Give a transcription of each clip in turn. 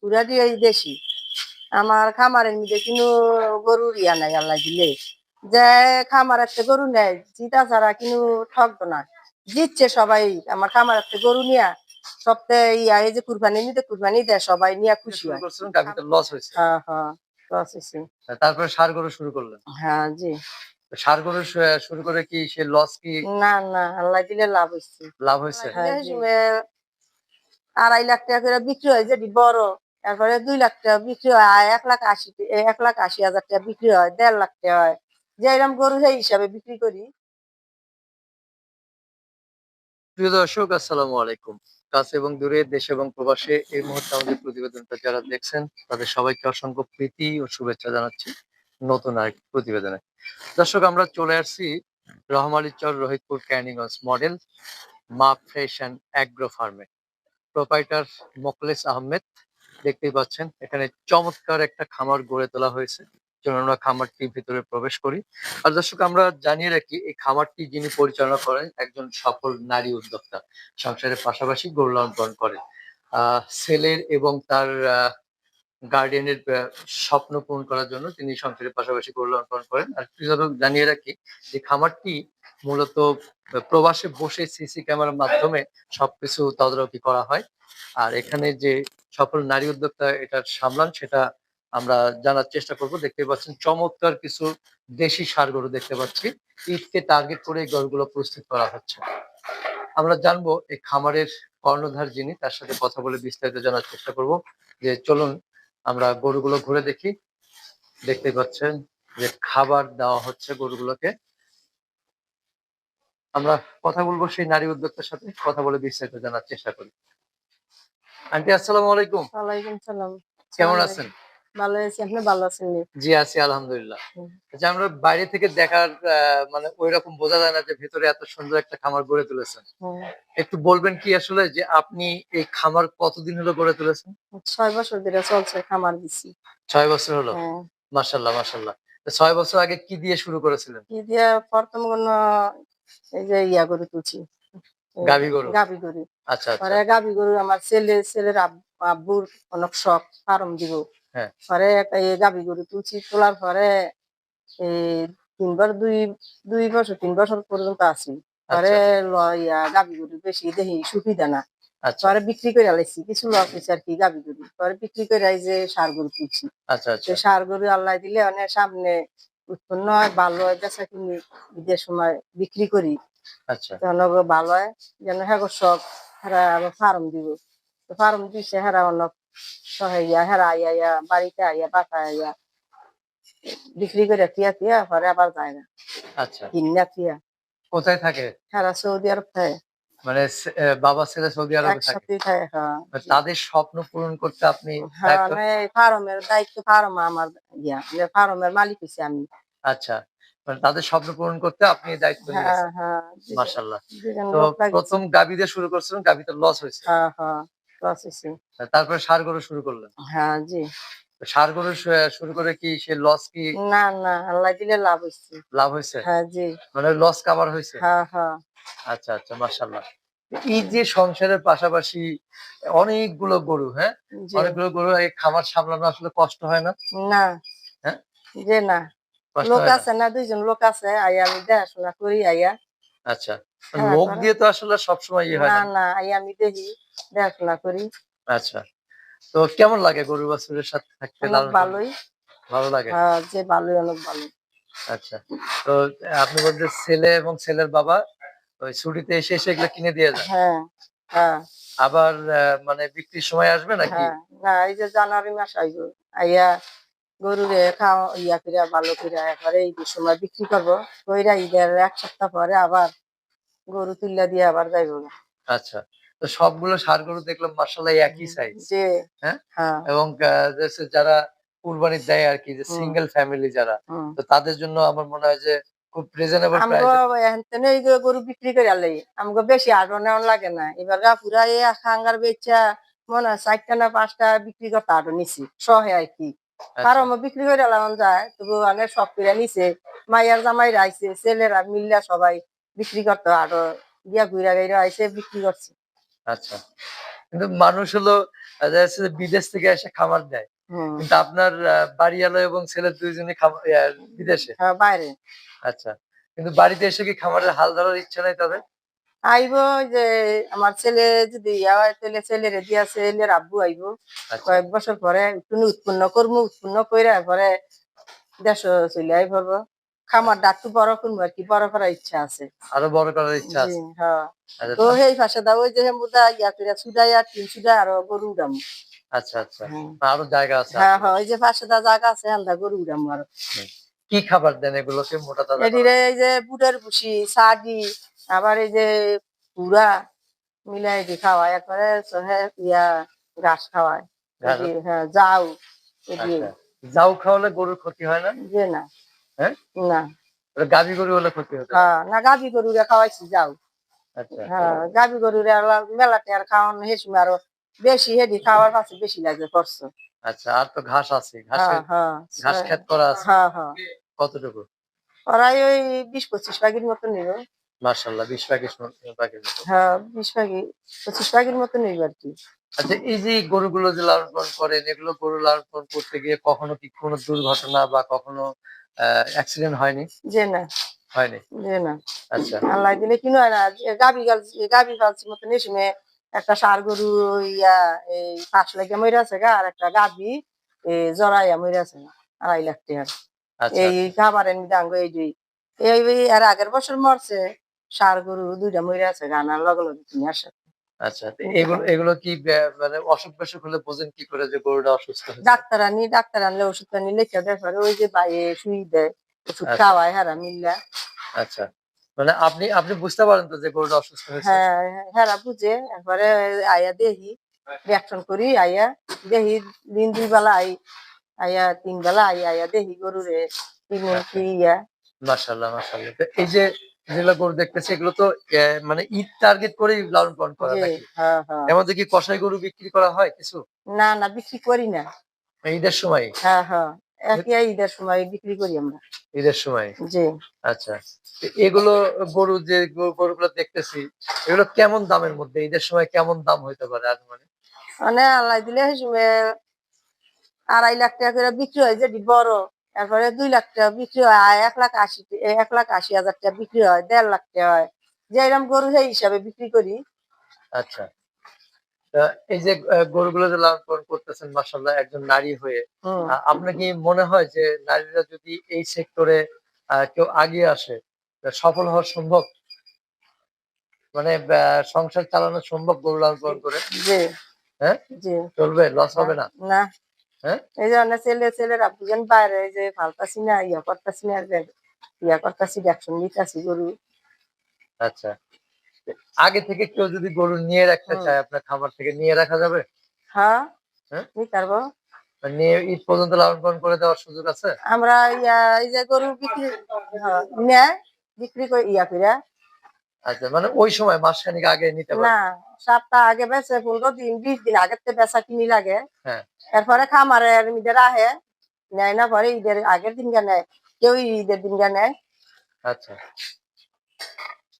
পুরা দিয়ে দেশি। আমার খামারের মধ্যে কিন্তু গরুর ইয়া নাই আল্লাহ দিলে। যে খামার একটা গরু নেয় জিতা ছাড়া কিন্তু ঠকতো না। জিতছে সবাই আমার খামার একটা গরু নিয়া সপ্তাহে ইয়া এই যে কুরবানি নিতে কুরবানি দেয় সবাই নিয়ে খুশি হয়। লস হয়েছে। হ্যাঁ হ্যাঁ লস হয়েছে। তারপরে সার গরু শুরু করলেন। হ্যাঁ জি। সার গরু শুরু করে কি সে লস কি না না আল্লাহ দিলে লাভ হয়েছে। লাভ হয়েছে? হ্যাঁ, জি। আড়াই লাখ টাকা করে বিক্রি হয় যেটি বড়। তারপরে দুই লাখ টাকা বিক্রি হয়, আর এক লাখ আশি, এক লাখ আশি হাজার টাকা বিক্রি হয়, দেড় লাখ টাকা হয়। যে এরকম গরু সেই হিসাবে বিক্রি করি। প্রিয় দর্শক, আসসালামু আলাইকুম। কাছে এবং দূরে দেশ এবং প্রবাসে এই মুহূর্তে আমাদের প্রতিবেদনটা যারা দেখছেন, তাদের সবাইকে অসংখ্য প্রীতি ও শুভেচ্ছা জানাচ্ছি নতুন আরেক প্রতিবেদনে। দর্শক, আমরা চলে আসছি রহমালিচর রোহিতপুর ক্যানিগঞ্জ মডেল, মা ফ্রেশ অ্যান্ড অ্যাগ্রো ফার্মে। প্রোপাইটার মোকলেস আহমেদ, দেখতেই পাচ্ছেন, এখানে চমৎকার একটা খামার গড়ে তোলা হয়েছে, চলুন আমরা খামারটির ভিতরে প্রবেশ করি। আর দর্শক, আমরা জানিয়ে রাখি, এই খামারটি যিনি পরিচালনা করেন, একজন সফল নারী উদ্যোক্তা, সংসারের পাশাপাশি গরু করেন। আহ, ছেলের এবং তার গার্ডিয়ানের স্বপ্ন পূরণ করার জন্য তিনি সংসারের পাশাপাশি লালন করেন। আর কৃষক জানিয়ে রাখি যে খামারটি মূলত প্রবাসে বসে সিসি ক্যামেরার মাধ্যমে সবকিছু তদারকি করা হয়। আর এখানে যে সফল নারী উদ্যোক্তা এটা সামলান, সেটা আমরা জানার চেষ্টা করব। দেখতে পাচ্ছেন চমৎকার কিছু দেশি সার গরু দেখতে পাচ্ছি। ঈদকে টার্গেট করে এই গরুগুলো প্রস্তুত করা হচ্ছে। আমরা জানব এই খামারের কর্ণধার যিনি, তার সাথে কথা বলে বিস্তারিত জানার চেষ্টা করব। যে চলুন আমরা গরুগুলো ঘুরে দেখি। দেখতে পাচ্ছেন যে খাবার দেওয়া হচ্ছে গরুগুলোকে। আমরা কথা বলব সেই নারী উদ্যোক্তার সাথে কথা বলে বিস্তারিত জানার চেষ্টা করি। আন্টি আসসালামু আলাইকুম। ওয়ালাইকুম সালাম। কেমন আছেন? ভালো আছি আপনি ভালো আছেন জি আছি আলহামদুলিল্লাহ। হুম। আচ্ছা আমরা বাইরে থেকে দেখার মানে ওই রকম বোঝা যায় না যে ভেতরে এত সুন্দর একটা খামার গড়ে তুলেছেন। একটু বলবেন কি আসলে যে আপনি এই খামার কতদিন হলো গড়ে তুলেছেন? ছয় বছর ধরে চলছে খামার দিছি। ছয় বছর হলো? হ্যাঁ। মাশাল্লাহ মাশাল্লাহ ছয় বছর আগে কি দিয়ে শুরু করেছিলেন? কি দিয়া প্রথম কোন এই যে ইয়া গরু তুলছি। গাভী গরু? গাভী গরু। আচ্ছা আচ্ছা। পরে গাভী গরু আমার ছেলে ছেলের আব- আব্বুর অনেক শখ ফার্ম দিব। পরে একটা এই গাভী গরু তুলছি তোলার পরে এই তিনবার দুই দুই বছর তিন বছর পর্যন্ত আছি। পরে ইয়া গাভী গরু বেশি দেখি সুবিধা না। আচ্ছা। পরে বিক্রি করে আলাইছি কিছু লস হয়েছে আর কি গাভী গরু। পরে বিক্রি করে যে সার গরু তুলছি। আচ্ছা আচ্ছা। সার গরু আল্লাহ দিলে অনেক সামনে উৎপন্ন হয় ভালো হয় বেচা কিনি ঈদের সময় বিক্রি করি। আচ্ছা। ভালো হয় যেন হ্যাঁ সব আবার ফার্ম দিব। ফার্ম দিছে হেরা অনেক সহাইয়া হেরা আইয়া বাড়িতে আইয়া আইয়া বিক্রি করে তিয়া তিয়া পরে আবার যায় না। আচ্ছা। কিনা তিয়া কোথায় থাকে? হেরা সৌদি আরব থাকে। মানে বাবা ছেলে সৌদি আরবে থাকে? একসাথে থাকে মানে তাদের স্বপ্ন পূরণ করতে আপনি হ্যাঁ মানে ফার্মের দায়িত্ব ফার্ম আমার ইয়া ফার্মের মালিক হইছি আমি। আচ্ছা। মানে তাদের স্বপ্ন পূরণ করতে আপনি দায়িত্ব হ্যাঁ নিয়েছেন। হ্যাঁ তো প্রথম গাবি দিয়ে শুরু করছিলেন গাবিতে লস হয়েছে। হ্যাঁ হ্যাঁ প্রসেসি তারপরে সার গরু শুরু করলেন? হ্যাঁ জি। সার গরু শুরু করে কি সে লস কি না না আল্লাহ দিলে লাভ হয়েছে লাভ হয়েছে হ্যাঁ জি। মানে লস কাভার হয়েছে হ্যাঁ হ্যাঁ। আচ্ছা আচ্ছা মাশাল্লাহ এই যে সংসারের পাশাপাশি অনেকগুলো গরু হ্যাঁ? অনেকগুলো গরু এই খামার সামলানো আসলে কষ্ট হয় না? না। হ্যাঁ? যে না। লোক আছে না দুইজন লোক আছে আইয়া আমি দেখাশোনা করি আইয়া। আচ্ছা হ্যাঁ, তারা- দিয়ে তো আসলে সবসময় ইয়ে হয় না না? আমি দেখি দেখাশোনা করি। আচ্ছা তো কেমন লাগে গরু বাছুরের সাথে থাকতে? ভালোই। ভালো লাগে? হ্যাঁ যে ভালোই অনেক ভালো। আচ্ছা তো আপনি বলতে ছেলে এবং ছেলের বাবা ওই ছুটিতে এসে এসে এগুলো কিনে দিয়ে যায় হ্যাঁ হ্যাঁ। আবার মানে বিক্রির সময় আসবে নাকি? হ্যাঁ না এই যে জানুয়ারি মাস আইব আইয়া গরুরে খাওয়া ইয়া করে ভালো করে একবারে এই সময় বিক্রি করব কইরা ঈদের এক সপ্তাহ পরে আবার গরু তুল্লা দিয়ে আবার যাইব। আচ্ছা তো সবগুলো সার গরু দেখলাম মার্শাল্লাহ একই সাইজ হ্যাঁ? হ্যাঁ। এবং যারা কুরবানি দেয় আর কি যে সিঙ্গেল ফ্যামিলি যারা তো তাদের জন্য আমার মনে হয় যে খুব রিজনেবল প্রাইস এহেন এই গরু বিক্রি করে আলাই আমগো বেশি আটো নেওয়ান লাগে না। এবার গা পুরা এ খাঙ্গার বেচা মনে হয় চারটা না পাঁচটা বিক্রি করতে আটো নিছি সহে আর কি। আচ্ছা। কারণ বিক্রি করে এলাম যায় তবু অনেক সব করে নিছে। মাইয়ার জামাই আইছে ছেলেরা মিল্লা সবাই বিক্রি করতে আটো দিয়া ঘুরা গাইরা আইছে বিক্রি করছে। আচ্ছা। কিন্তু মানুষ হলো আর বিদেশ থেকে এসে খামার দেয়। কিন্তু আপনার বাড়িওয়ালা এবং ছেলে দুইজনে বিদেশে? হ্যাঁ বাইরে। আচ্ছা। কিন্তু বাড়িতে এসে কি খামারের হাল ধরার ইচ্ছা নাই তাদের? আইব যে আমার ছেলে যদি ইয়া হয় তাহলে ছেলেরে দিয়া ছেলের আব্বু আইব। আচ্ছা। কয়েক বছর পরে একটু উৎপন্ন করব উৎপন্ন করে পরে দেশ চলে আই পড়ব খামার ডাকটু বড় করব আর কি বড় করার ইচ্ছা আছে। আরও বড় করার ইচ্ছা আছে। হ্যাঁ তো সেই পাশে দা ওই যে মুদা ইয়া করে সুদাই আর তিন সুদাই আর গরু উড়াম। আচ্ছা আচ্ছা। আরও জায়গা আছে হ্যাঁ হ্যাঁ ওই যে পাশে দা জায়গা আছে আন্দা গরু উড়াম আর। কি খাবার দেন এগুলোকে মোটা তাজা এই যে বুটের ভুসি সাডি আবার এই যে পুরা মিলাই দি খাওয়ায় একবারে সহে ইয়া ঘাস খাওয়ায়। হ্যাঁ যাও এদি আচ্ছা যাও খাওয়ালে গরুর ক্ষতি হয় না? যে না। হ্যাঁ? না। গাভী গরু হলে ক্ষতি হতো? হ্যাঁ না গাবি গরুরে খাওয়াইছি যাও আচ্ছা। হ্যাঁ গাবি গরুরে মেলাতে আর খাওয়ানো হেসুম আরও বেশি হেডি খাওয়ার পাশে বেশি লাগে করছ আচ্ছা আর তো ঘাস আছে। হ্যাঁ হ্যাঁ ঘাস খেত করা আছে। কতটুকু? ওরাই ওই বিশ পঁচিশ পাখির মতো নিব মার্শাল্লাহ বিশ প্যাকেট প্যাকেট হ্যাঁ বিশ পাখি পঁচিশ পাখির মতো নিব আর কি। আচ্ছা এই যে গরুগুলো যে লালন পালন করেন এগুলো গরু লালন পালন করতে গিয়ে কখনো কি কোনো দুর্ঘটনা বা কখনো অ্যাক্সিডেন্ট হয়নি? যে না। হয়নি? যে না। আচ্ছা। আল্লাহ দিলে কিনো হয় না গাবি গাল গাবি ফালছি মতো নেশুমে একটা সার গরু ইয়া এই পাঁচ লাগে মরে আছে গা আর একটা গাবি এই জরাইয়া মরে আছে আড়াই লাখ টাকার। আচ্ছা। এই খাবারের মিদাঙ্গ এই দুই। এই এই আর আগের বছর মরছে। সার গরু দুইটা মরে আছে গানার লগে লগে তুমি আসে। আচ্ছা এগুলো এগুলো কি মানে অসুখ বিসুখ হলে বোঝেন কি করে যে গরুটা অসুস্থ ডাক্তার আনি ডাক্তার আনলে ওষুধ আনি লিখে দেয় পরে ওই যে বাইরে শুই দেয় ওষুধ আচ্ছা। খাওয়ায় হারা মিল্লা। আচ্ছা মানে আপনি আপনি বুঝতে পারেন তো যে গরুটা অসুস্থ হয়েছে? হ্যাঁ হেরা বুঝে এরপরে আয়া দেখি রিয়াকশন করি আয়া দেখি দিন দুই বেলা আই আয়া তিন বেলা আই আয়া দেখি গরুরে কি ইয়া। মাশাল্লাহ মাশাল্লাহ এই যে যেগুলো গরু দেখতেছি এগুলো তো মানে ঈদ টার্গেট করেই লালন পালন করা নাকি? হ্যাঁ হ্যাঁ। মধ্যে কি কষাই গরু বিক্রি করা হয় কিছু? না না বিক্রি করি না। ঈদের সময়? হ্যাঁ হ্যাঁ ঈদের সময় বিক্রি করি আমরা। ঈদের সময়? জি। আচ্ছা এগুলো গরু যে গরু- গরুগুলো দেখতেছি এগুলো কেমন দামের মধ্যে? ঈদের সময় কেমন দাম হইতে পারে আর মানে মানে আল্লাহ দিলে আড়াই লাখ টাকা করে বিক্রি হয় যেটি বড়। তারপরে দুই লাখ টাকা বিক্রি হয় আর এক লাখ আশি এক লাখ আশি হাজার টাকা বিক্রি হয় দেড় লাখ টাকা হয়। যে এরকম গরু সেই হিসাবে বিক্রি করি। আচ্ছা। তা এই যে গরুগুলো যে লালন পালন করতেছেন মাসাল্লাহ একজন নারী হয়ে। আপনার কি মনে হয় যে নারীরা যদি এই সেক্টরে কেউ আগিয়ে আসে সফল হওয়া সম্ভব? মানে সংসার চালানো সম্ভব গরু লালন পালন করে হ্যাঁ? চলবে? লস হবে না না? এই জন্য ছেলে ছেলেরা বাইরে যে ফালতাছি না ইয়া করতাছি না যে ইয়া করতাছি দেখছেন নিতাছি গরু। আচ্ছা। আগে থেকে কেউ যদি গরু নিয়ে রাখতে চায় আপনার খামার থেকে নিয়ে রাখা যাবে? হ্যাঁ। হ্যাঁ? নিতে পারব নিয়ে ঈদ পর্যন্ত লালন পালন করে দেওয়ার সুযোগ আছে? আমরা ইয়া এই যে গরু বিক্রি হ্যাঁ, বিক্রি করে ইয়া করে আচ্ছা মানে ওই সময় মাসখানিক আগে নিতে পারে না সপ্তাহ আগে বেচে পনেরো দিন বিশ দিন আগে তো বেচা কিনি লাগে। হ্যাঁ। এরপরে খামারের ঈদের আহে নেয় না পরে ঈদের আগের দিন নেয়। কেউ ঈদের দিন নেয়। আচ্ছা।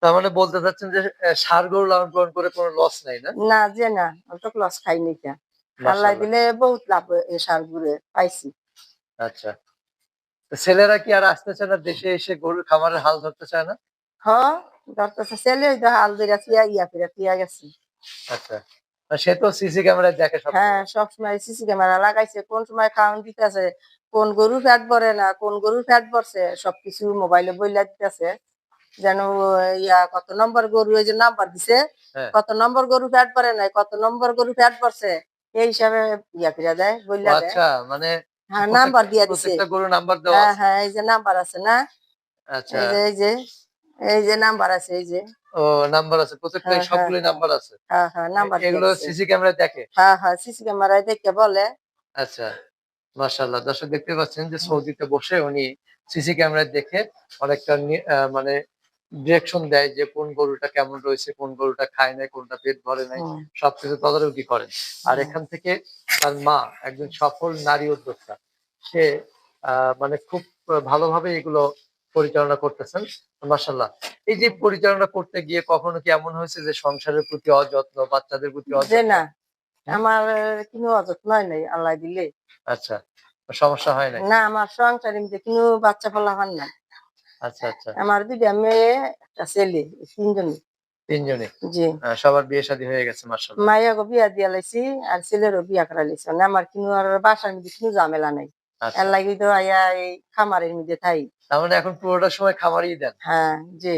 তার মানে বলতে চাচ্ছেন যে সার গরু লালন পালন করে কোনো লস নাই না? না যে না তো লস খাইনি কে। আল্লাহ। দিলে বহুত লাভ এ সার ঘুরে পাইছি। আচ্ছা। ছেলেরা কি আর আসতে চায় না? দেশে এসে গরুর খামারের হাল ধরতে চায় না? হ ধরতেছে ছেলে ওই তো হাল ধরে থিয়া ইয়া ফিরা থিয়া গেছে। আচ্ছা। সে তো সিসি ক্যামেরায় দেখে সব হ্যাঁ সবসময় সিসি ক্যামেরা লাগাইছে। কোন সময় খাওয়ান দিতেছে কোন গরু ফ্যাট ভরে না কোন গরু ফ্যাট ভরছে সবকিছু মোবাইলে বইলা দিতেছে। যেন ইয়া কত নম্বর গরু এই যে নাম্বার দিছে হ্যাঁ। কত নম্বর গরু ফ্যাট ভরে নাই কত নম্বর গরু ফ্যাট ভরছে এই হিসাবে ইয়া ফিরা দেয় বইলা দেয়। আচ্ছা মানে হ্যাঁ নাম্বার দিয়া দিছে। প্রত্যেকটা গরু নাম্বার দেওয়া হ্যাঁ হ্যাঁ এই যে নাম্বার আছে না? আচ্ছা। এই যে। এই যে নাম্বার আছে এই যে। ও নাম্বার আছে হ্যাঁ, হ্যাঁ, নাম্বার আছে। হ্যাঁ হ্যাঁ নাম্বার এগুলো সিসি ক্যামেরায় দেখে? হ্যাঁ হ্যাঁ সিসি ক্যামেরায় দেখে বলে। আচ্ছা মাশাআল্লাহ। দর্শক দেখতে পাচ্ছেন যে সৌদিতে বসে উনি সিসি ক্যামেরায় দেখে অনেকটা মানে ডিরেকশন দেয় যে কোন গরুটা কেমন রয়েছে কোন গরুটা খায় নাই কোনটা পেট ভরে নাই সবকিছু তদারকি করেন আর এখান থেকে তার মা একজন সফল নারী উদ্যোক্তা সে আহ, মানে খুব ভালোভাবে এগুলো পরিচালনা করতেছেন মাসাল্লাহ এই যে পরিচালনা করতে গিয়ে কখনো কি এমন হয়েছে যে সংসারের প্রতি অযত্ন বাচ্চাদের প্রতি অযত্ন? না আমার কোনো অযত্ন হয় নাই আল্লাহ দিলে। আচ্ছা সমস্যা হয় নাই? না আমার সংসার কোনো বাচ্চা ফলা হয় না আচ্ছা আচ্ছা। আমার দুইটা মেয়ে একটা ছেলে তিনজন তিনজনে জি। সবার বিয়ে শাদী হয়ে গেছে বিয়া দিয়া লাইছি আর ছেলেরও বিয়া করা লাইছি। মানে আমার কোনো আর বাসার মধ্যে কোনো ঝামেলা নাই। আচ্ছা। এর লাগি তো আয়া এই খামারের মধ্যে থাই। তার মানে এখন পুরোটা সময় খামারই দেন? হ্যাঁ জি।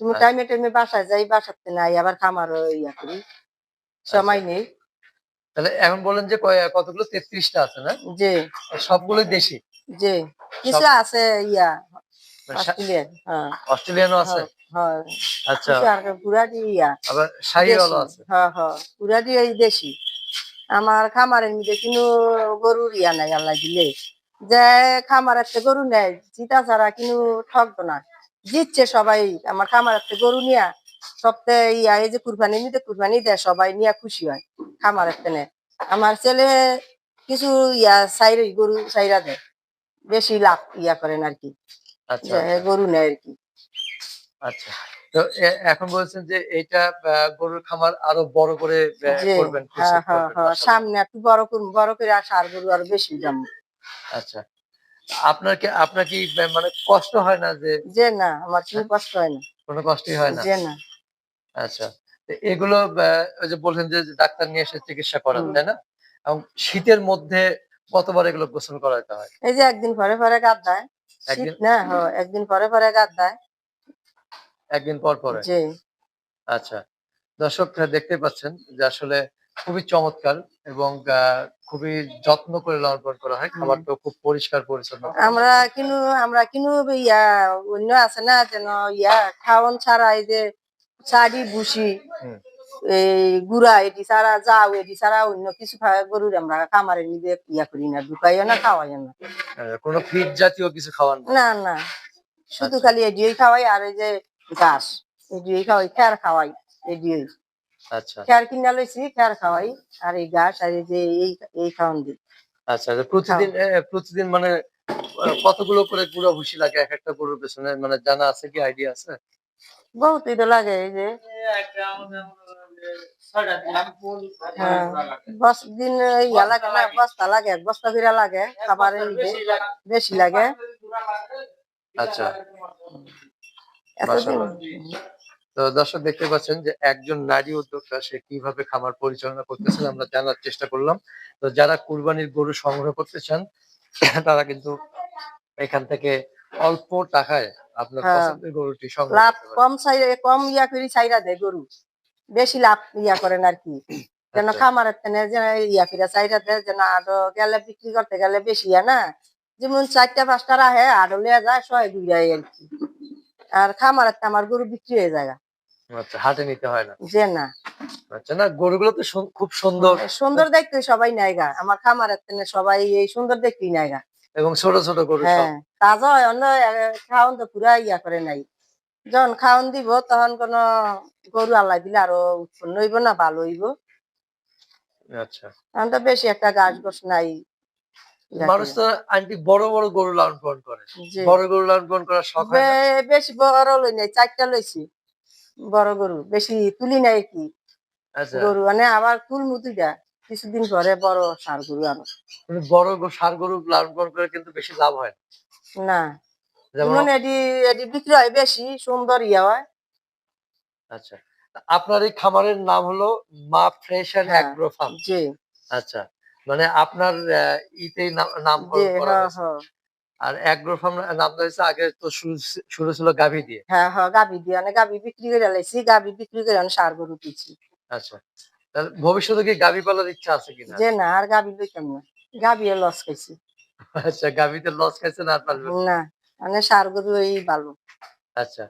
তুমি আচ্ছা। টাইমে টাইমে বাসায় যাই বাসাতে নাই আবার খামারও ইয়া করি। সময় নেই। তাহলে এখন বলেন যে কতগুলো? তেত্রিশটা আছে না? জি। সবগুলোই দেশি? জি। কিছু আছে ইয়া মানে অস্ট্রেলিয়ান হ্যাঁ। অস্ট্রেলিয়ানও আছে? হ্যাঁ আচ্ছা। কিছু আর পুরাটি ইয়া। আবার শাহিওয়ালও আছে? হ্যাঁ হ্যাঁ। পুরাটি এই দেশি। আমার খামারের মধ্যে কোনো গরুর ইয়া নাই আল্লাহ দিলে। যে খামার একটা গরু নেয় জিতা ছাড়া কিন্তু ঠকতো না। জিতছে সবাই আমার খামার একটা গরু নিয়া সপ্তাহে ইয়া এই যে কুরবানি নিতে কুরবানি দেয় সবাই নিয়া খুশি হয় খামার একটা নেয়। আমার ছেলে কিছু ইয়া সাইরে গরু সাইরা দেয়। বেশি লাভ ইয়া করেন আর কি। আচ্ছা আচ্ছা, গরু নেয় আর কি। আচ্ছা। তো এখন বলছেন যে এটা গরুর খামার আরও বড় করে করবেন হ্যাঁ হ্যাঁ করবেন, হ্যাঁ মাশাআল্লাহ। সামনে একটু বড় করুন বড় করে আর গরু আর বেশি দাম আচ্ছা। আপনার কি আপনার কি মানে কষ্ট হয় না যে যে না আমার কোনো কষ্ট হয় না। কোনো কষ্টই হয় না? যে না। আচ্ছা। এগুলো ওই যে বলছেন যে ডাক্তার নিয়ে এসে চিকিৎসা করান তাই না? এবং শীতের মধ্যে কতবার এগুলো গোসল করাতে হয়? এই যে একদিন পরে পরে গাদ দেয়। শীত একদিন- না একদিন পরে পরে গাদ দেয়। একদিন পর পরে। আচ্ছা দর্শক দেখতে পাচ্ছেন যে আসলে খুবই চমৎকার এবং খুবই যত্ন করে লালন পালন করা হয়। খাবারটা খুব পরিষ্কার পরিচ্ছন্ন। আমরা কিন্তু আমরা কিন্তু ইয়া অন্য আছে না যেন ইয়া খাওয়ান ছাড়া এই যে শাড়ি ভুসি। এই গুড়া এটি ছাড়া যাও এটি ছাড়া অন্য কিছু গরুর আমরা খামারের নিজে ইয়া করি না ঢুকাইও না খাওয়াইও না। কোনো ফিট জাতীয় কিছু খাওয়ান না? না শুধু আচ্ছা। খালি এডিওই খাওয়াই আর এই যে ঘাস। এডিওই খাওয়াই খ্যার খাওয়াই এডিওই আচ্ছা। খ্যার কিনা লইছি খ্যার খাওয়াই আর এই ঘাস আর এই যে এই এই খাওয়ান দিই। আচ্ছা প্রতিদিন প্রতিদিন মানে কতগুলো করে গুঁড়া ভুসি লাগে? এক একটা গরুর পেছনে মানে জানা আছে কি আইডিয়া আছে? বহুত তো লাগে এই যে। হ্যাঁ বস দিন ইয়া লাগে না বস্তা লাগে এক বস্তা ফিরা লাগে খাবারের বেশি লাগে। আচ্ছা। তো দর্শক দেখতে পাচ্ছেন যে একজন নারী উদ্যোক্তা সে কীভাবে খামার পরিচালনা করতেছেন আমরা জানার চেষ্টা করলাম। তো যারা কুরবানির গরু সংগ্রহ করতে চান তারা কিন্তু এখান থেকে অল্প টাকায় আপনার হ্যাঁ। পছন্দের গরুটি সংগ্রহ লাভ কম সাইডে কম ইয়া করি সাইরা দেয় গরু। বেশি লাভ ইয়া করেন আর কি। যেন আচ্ছা। খামারের তেনে যে ইয়া ফিরা সাইরা দেয় যেন আরও গেলে বিক্রি করতে গেলে বেশি ইয়া না? যেমন চারটা পাঁচটা রাহে আরও লিয়া যায় দুই যায় আর কি। আর খামার তে আমার গরু বিক্রি হয়ে যায় আচ্ছা হাটে নিতে হয় না? যে না। আচ্ছা না গরুগুলো তো খুব সুন্দর। সুন্দর দেখতে সবাই আমার খামারের সবাই এই সুন্দর দেখতেই এবং ছোট ছোট গরু হ্যাঁ হয় অন্য খাওয়ান তো পুরা ইয়া করে নাই। যখন খাওয়ান দিব তখন কোন গরু আল্লাহ দিলে আরও উৎপন্ন হইব না ভালো হইব। আচ্ছা। এখন তো বেশি একটা গাছ গোছ নাই। মানুষ তো আন্টি বড় বড় গরু লালন পালন করে। বড় গরু লালন পালন করার শখ বেশি বড় লই নাই চারটা লইছি। বড় গরু বেশি তুলি নাই কি? আচ্ছা। গরু মানে আবার তুল কিছুদিন পরে বড় সার গরু আনো। কিন্তু বড় ষাঁড় গরু লালন পালন করে কিন্তু বেশি লাভ হয় না। না। যেমন এটি এটি বিক্রি হয় বেশি সুন্দর ইয়া হয়। আচ্ছা। আপনার এই খামারের নাম হলো মা ফ্রেশ অ্যান্ড হ্যাঁ। Agro farm. জি। আচ্ছা। মানে আপনার ইতেই নাম- করা হ্যাঁ হ্যাঁ। আর অ্যাগ্রো ফার্ম নাম হয়েছে আগে তো শুরু ছিল গাভী দিয়ে। হ্যাঁ হ্যাঁ গাবি দিয়ে। অনেক গাবি বিক্রি করে লাইছি গাবি বিক্রি করে অনেক সার গরু দিচ্ছি আচ্ছা। তাহলে ভবিষ্যতে কি গাভী পালার ইচ্ছা আছে কিনা যে না আর গাবি লইতাম না গাবি লস খাইছি। আচ্ছা গাভীতে লস খাইছেন আর পারবেন না। না মানে সার গরু এই ভালো। আচ্ছা।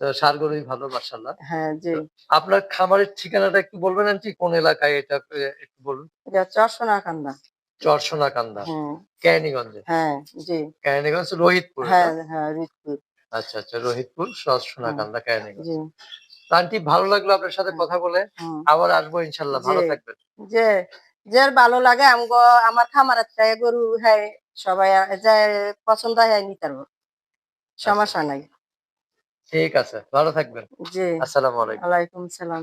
সার গরুই ভালো মার্শাল্লাহ হ্যাঁ জি। আপনার খামারের ঠিকানাটা একটু বলবেন আন্টি? কোন এলাকায় এটা একটু বলুন। এটা চরসোনা কান্দা চরসোনা কান্দা হ্যাঁ। ক্যানিগঞ্জে হ্যাঁ জি। ক্যানিগঞ্জ রোহিতপুর হ্যাঁ হ্যাঁ রিতপুর আচ্ছা আচ্ছা রোহিতপুর চরসোনা কান্দা ক্যানিগঞ্জ জি। আন্টি ভালো লাগল আপনার সাথে কথা বলে। আবার আসব ইনশাল্লাহ ভালো। থাকবেন। যে যার ভালো লাগে আমগো আমার খামারের থেকে গরু হ্যাঁ সবাই যে পছন্দ হয় নিতে পারব। সমস্যা নাই। ঠিক আছে ভালো থাকবেন। জি। আসসালামু আলাইকুম। আলাইকুম সালাম।